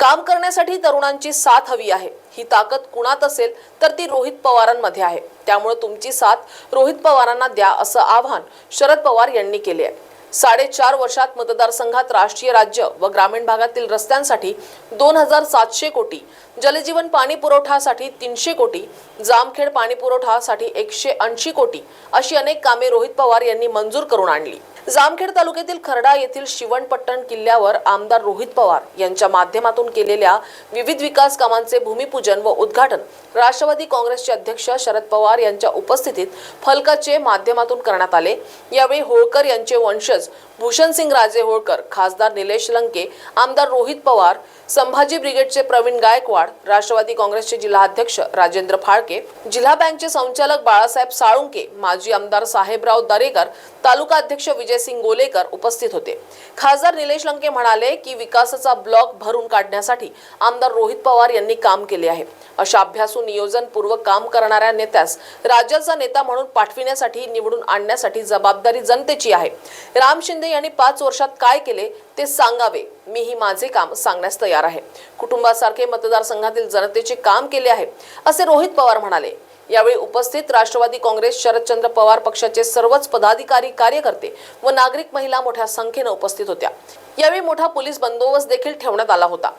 काम करण्यासाठी तरुणांची साथ हवी आहे. ही ताकद कुणात असेल तर ती रोहित पवारांमध्ये आहे. त्यामुळे तुमची साथ रोहित पवारांना द्या असं आवाहन शरद पवार यांनी केले आहे. साडेचार वर्षात मतदारसंघात राष्ट्रीय राज्य व ग्रामीण भागातील रस्त्यांसाठी दोन हजार सातशे कोटी जलजीवन पाणी पुरवठासाठी तीनशे कोटी जामखेड पाणी पुरवठासाठी एकशे ऐंशी कोटी अशी अनेक कामे रोहित पवार यांनी मंजूर करून आणली. जामखेड तालुक्यातील खरडा येथील शिवणपट्टण किल्ल्यावर आमदार रोहित पवार यांच्या माध्यमातून केलेल्या विविध विकास कामांचे भूमिपूजन व उद्घाटन राष्ट्रवादी काँग्रेसचे अध्यक्ष शरद पवार यांच्या उपस्थितीत फलकाचे माध्यमातून करण्यात आले. यावेळी होळकर यांचे वंशज भूषणसिंग राजे होळकर खासदार निलेश लंके आमदार रोहित पवार संभाजी ब्रिगेडचे प्रवीण गायकवाड राष्ट्रवादी काँग्रेसचे जिल्हाध्यक्ष राजेंद्र फाळके जिल्हा बँकचे संचालक बाळासाहेब साळुंके माजी आमदार साहेबराव दरेकर तालुका अध्यक्ष विजयसिंग गोलेकर उपस्थित होते. खासदार निलेश लंके म्हणाले की विकासाचा ब्लॉक भरून काढण्यासाठी आमदार रोहित पवार यांनी काम केले आहे. अशा अभ्यासू नियोजनपूर्वक काम करणाऱ्या नेत्यास राज्याचा नेता म्हणून पाठविण्यासाठी निवडून आणण्यासाठी जबाबदारी जनतेची आहे. राम शिंदे यांनी पाच वर्षात काय केले ते सांगावे. मीही माझे काम सांगण्यास तयार आहे. कुटुंबासारखे मतदारसंघातील जनतेचे काम केले आहे असे रोहित पवार म्हणाले. यावेळी उपस्थित राष्ट्रवादी काँग्रेस शरदचंद्र पवार पक्षाचे सर्वच पदाधिकारी कार्यकर्ते व नागरिक महिला मोठ्या संख्येनं उपस्थित होत्या. यावेळी मोठा पोलीस बंदोबस्त देखील ठेवण्यात आला होता.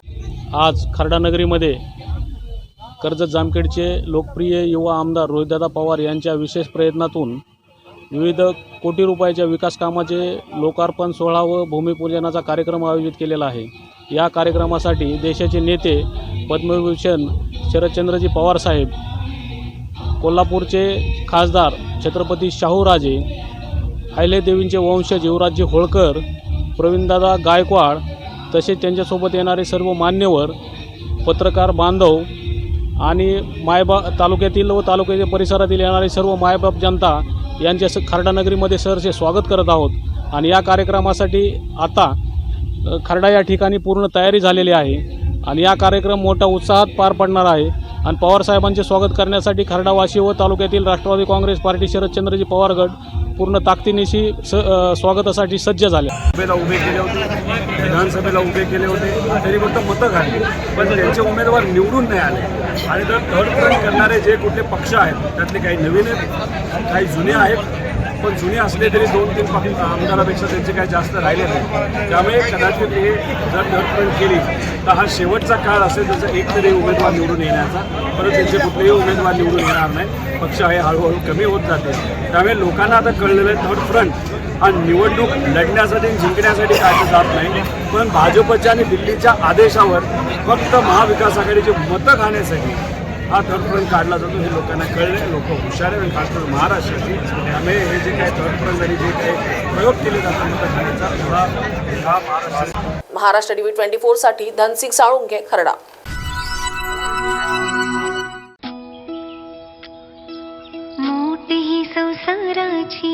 आज खर्डानगरीमध्ये कर्जत जामखेडचे लोकप्रिय युवा आमदार रोहितदादा पवार यांच्या विशेष प्रयत्नातून विविध कोटी रुपयाच्या विकास कामाचे लोकार्पण सोहळा व भूमिपूजनाचा कार्यक्रम आयोजित केलेला आहे. या कार्यक्रमासाठी देशाचे नेते पद्मविभूषण शरदचंद्रजी पवारसाहेब कोल्हापूरचे खासदार छत्रपती शाहूराजे अहिल्यादेवींचे वंशज युवराजजी होळकर प्रवीणदादा गायकवाड तसेच त्यांच्यासोबत येणारे सर्व मान्यवर पत्रकार बांधव आणि मायबा तालुक्यातील व तालुक्याच्या परिसरातील येणारी सर्व मायबाप जनता यांचे स खर्डानगरीमध्ये सहर्षे स्वागत करत आहोत. आणि या कार्यक्रमासाठी आता खर्डा या ठिकाणी पूर्ण तयारी झालेली आहे. आणि या कार्यक्रम मोठ्या उत्साहात पार पडणार आहे. आणि पवारसाहेबांचे स्वागत करण्यासाठी खरडावासी व तालुक्यातील राष्ट्रवादी काँग्रेस पार्टी शरदचंद्रजी पवार गट पूर्ण ताकदीनिशी स स्वागतासाठी सज्ज झाले. सभेला उभे केले होते विधानसभेला उभे केले होते तरी फक्त मतं घातली पण त्यांचे उमेदवार निवडून नाही आले. आणि जर थर्ड करणारे जे कुठले पक्ष आहेत त्यातले काही नवीन आहेत काही जुने आहेत पण जुने असले तरी दोन तीन पक्ष आमदारापेक्षा त्यांचे काही जास्त राहिले नाही. त्यामुळे कदाचित हे जर थर्ड केली तर हा शेवटचा काळ असेल त्याचा एक तरी उमेदवार निवडून येण्याचा. परत त्यांचे कुठलेही उमेदवार निवडून येणार नाही. पक्ष हे हळूहळू कमी होत जाते. त्यामुळे लोकांना आता कळलेलं आहे थर्ड फ्रंट हा निवडणूक लढण्यासाठी जिंकण्यासाठी काय जात नाही. पण भाजपच्या आणि दिल्लीच्या आदेशावर फक्त महाविकास आघाडीचे मतं खाण्यासाठी हा थर्ड फ्रंट काढला जातो हे लोकांना कळले लोक हुशार आहेत. आणि खास करून महाराष्ट्राची. त्यामुळे हे जे काही थर्ड फ्रंट आणि जे काही प्रयोग केले जातात मतं खाण्याचा थोडा हा महाराष्ट्र महाराष्ट्र टीव्ही ट्वेंटी फोरसाठी धनसिंग साळुंके खरडा. मोठी ही संसाराची